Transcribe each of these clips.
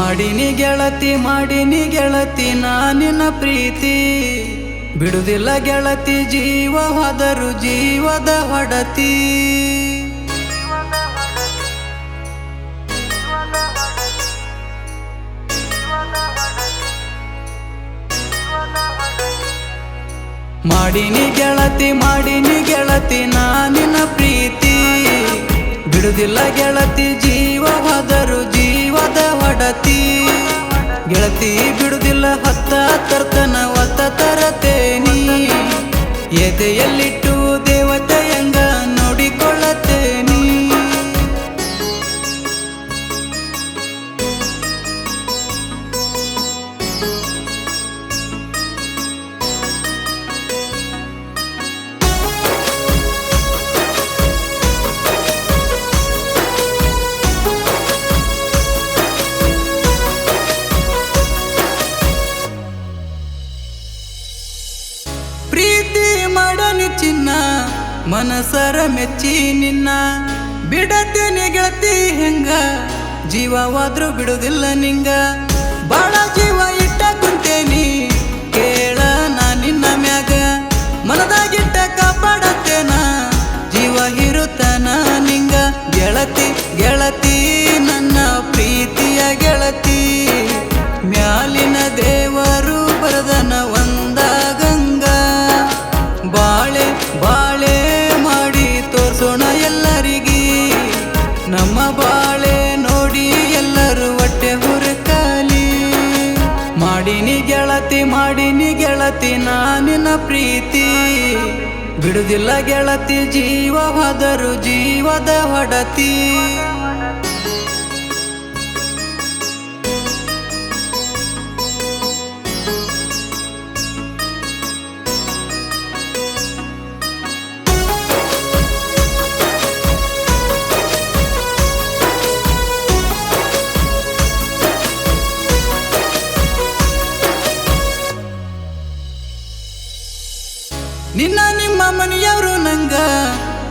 ಮಾಡಿನಿ ಗೆಳತಿ ಮಾಡಿನಿ ಗೆಳತಿ, ನಾನಿನ ಪ್ರೀತಿ. ಬಿಡುದಿಲ್ಲ ಗೆಳತಿ ಜೀವ ಹದರು ಜೀವದ ಹೊಡತಿ. ಮಾಡಿನಿ ಗೆಳತಿ ಮಾಡಿನಿ ಗೆಳತಿ, ನಾನಿನ ಪ್ರೀತಿ. ಬಿಡುದಿಲ್ಲ ಗೆಳತಿ ಜೀವ ಜೀವದ ಗೆಳತಿ ಬಿಡುದಿಲ್ಲ ಹತ್ತ ತರ್ತನ ಒತ್ತ ತರತೇನಿ. ಎದೆಯಲ್ಲಿಟ್ಟು ಮನಸರ ಮೆಚ್ಚಿ ನಿನ್ನ ಬಿಡತೇನೆ ಗೆಳತಿ ಹೆಂಗ? ಜೀವವಾದ್ರೂ ಬಿಡುದಿಲ್ಲ ನಿಂಗ. ಮಾಡಿನಿ ಗೆಳತಿ ಮಾಡಿನಿ ಗೆಳತಿ ನಾನಿನ ಪ್ರೀತಿ. ಬಿಡುದಿಲ್ಲ ಗೆಳತಿ ಜೀವ ಹೋದರು ಜೀವದ ಹೊಡತಿ. ನಿನ್ನ ನಿಮ್ಮ ಮನೆಯವರು ನಂಗ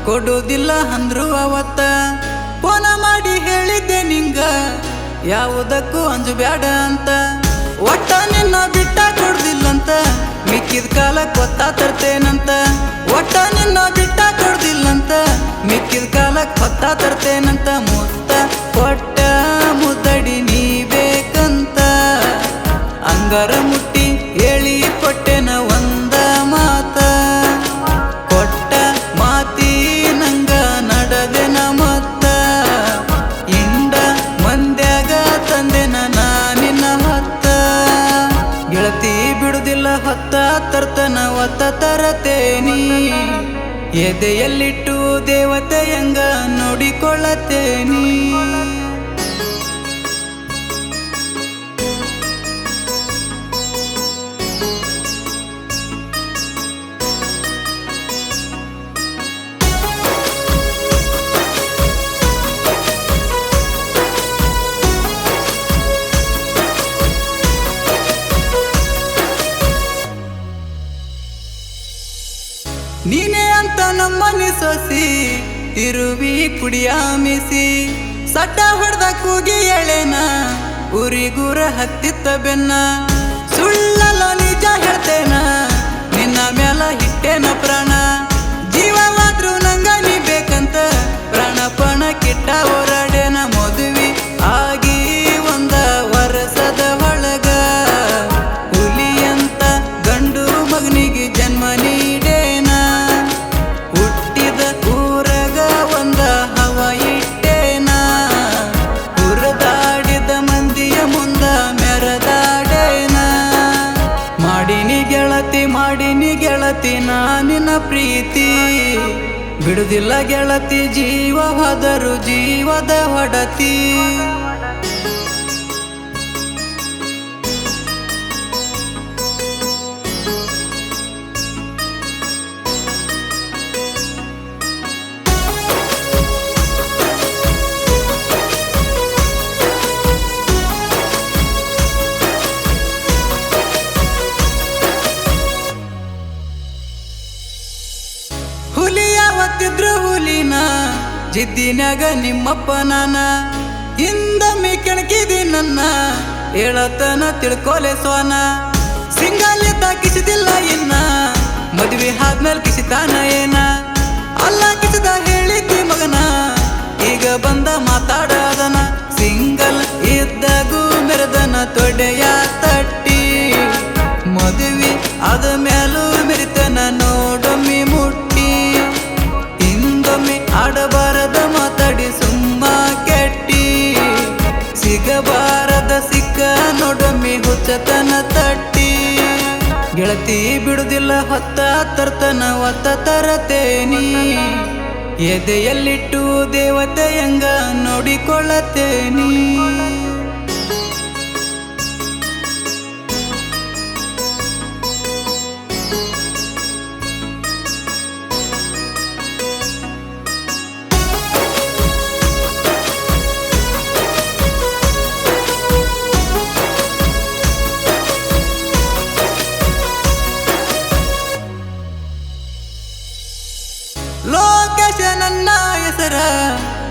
ಕೊಡುವುದಿಲ್ಲ ಅಂದ್ರು ಅವತ್ತ. ಫೋನ ಮಾಡಿ ಹೇಳಿದ್ದೆ ನಿಂಗ, ಯಾವುದಕ್ಕೂ ಅಂಜು ಬ್ಯಾಡ ಅಂತ. ಒಟ್ಟ ನಿನ್ನ ಬಿಟ್ಟ ಕೊಡ್ದಿಲ್ಲಂತ ಮಿಕ್ಕಿದ ಕಾಲ ಕೊತ್ತ ತರ್ತೇನಂತ. ಒಟ್ಟ ನಿನ್ನ ಬಿಟ್ಟ ಕೊಡ್ದಿಲ್ಲಂತ ಮಿಕ್ಕಿದ ಕಾಲ ಕೊತ್ತ ತರ್ತೇನಂತ. ಮುತ್ತ ಕೊಟ್ಟ ಮುದ್ದಡಿ ನೀ ಬೇಕಂತ. ಅಂಗಾರ ಒತ್ತ ತರತೇನಿ. ಎದೆಯಲ್ಲಿಟ್ಟು ದೇವತೆಯಂಗ ನೋಡಿಕೊಳ್ಳತೇನಿ. ನಮ್ಮನೆ ಸೊಸಿ ತಿರುವಿ ಕುಡಿಯ ಮಿಸಿ. ಸಟ್ಟ ಹೊಡೆದ ಕೂಗಿ ಎಳೆನ ಉರಿಗೂರ ಹತ್ತಿತ್ತ ಬೆನ್ನ. ಸುಳ್ಳಲ್ಲ ನಿಜ ಹೇಳ್ತೇನ, ನಿನ್ನ ಮೇಲ ಹಿಟ್ಟೇನ ಪ್ರಾಣ. ಜೀವವಾದ್ರೂ ನಂಗ ನೀ ಬೇಕಂತ ಪ್ರಾಣ ಪಣ ಕಿಟ್ಟ ಹೋರಾಡೇನ ಪ್ರೀತಿ. ಬಿಡುದಿಲ್ಲ ಗೆಳತಿ ಜೀವ ಹೋದರು ಜೀವದ ಹೊಡತಿ. ಜಿದ್ದಿನ್ಯಾಗ ನಿಮ್ಮಪ್ಪ ನಾನ ಹಿಂದಮ್ಮಿ ಕೆಣಕಿದಿ ನನ್ನ, ಹೇಳತನ ತಿಳ್ಕೊಲೆ ಸೋನ. ಸಿಂಗಾಲಿದ್ದ ಕಿಸಿದಿಲ್ಲ ಇನ್ನ, ಮದುವೆ ಆದ್ಮೇಲೆ ಕಿಸಿತಾನ ಏನ. ಅಲ್ಲ ಕಿಸಿದ ಹೇಳಿದ್ದಿ ಮಗನ, ಈಗ ಬಂದ ಮಾತಾಡದನ. ಸಿಂಗಲ್ ಇದ್ದಾಗೂ ಮೆರೆದನ ತೊಡೆಯ ಸಿಗಬಾರದ ಸಿಕ್ಕ ನೋಡಮ್ಮಿ ಹುಚ್ಚತನ ತಟ್ಟಿ. ಗೆಳತಿ ಬಿಡುದಿಲ್ಲ ಹೊತ್ತ ತರ್ತನ ಒತ್ತ ತರತೇನಿ. ಎದೆಯಲ್ಲಿಟ್ಟು ದೇವತೆಯಂಗ ನೋಡಿಕೊಳ್ಳತೇನಿ.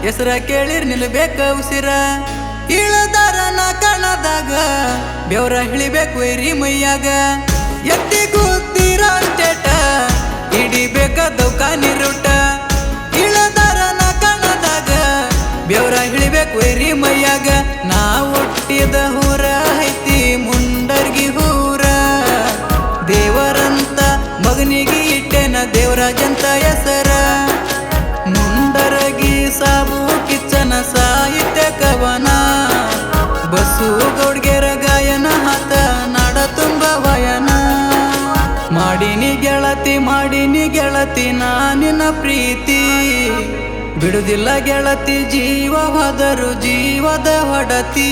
ಹೆಸರ ಕೇಳಿರ್ ನಿಲ್ಬೇಕ ಉಸಿರ. ಇಳದಾರ ಕಣದಾಗ ಬೆವರ ಹಿಳಿಬೇಕು ಇರಿ ಮೈಯಾಗ. ಎತ್ತಿ ಕೂತೀರ ಚೇಟ ಹಿಡಿಬೇಕ ರೂಟ ಇಳದಾರ ಕಣದಾಗ ಬೆವರ ಹಿಳಿಬೇಕು ಇರಿ ಮೈಯಾಗ. ಬಸ್ಸು ಗೌಡ್ಗೆರ ಗಾಯನ ಹತ, ನಾಡ ತುಂಬ ವಯನ. ಮಾಡಿನಿ ಗೆಳತಿ ಮಾಡಿನಿ ಗೆಳತಿ, ನಾನಿನ ಪ್ರೀತಿ. ಬಿಡುದಿಲ್ಲ ಗೆಳತಿ ಜೀವ ಹೋದರು ಜೀವದ ಹೊಡತಿ.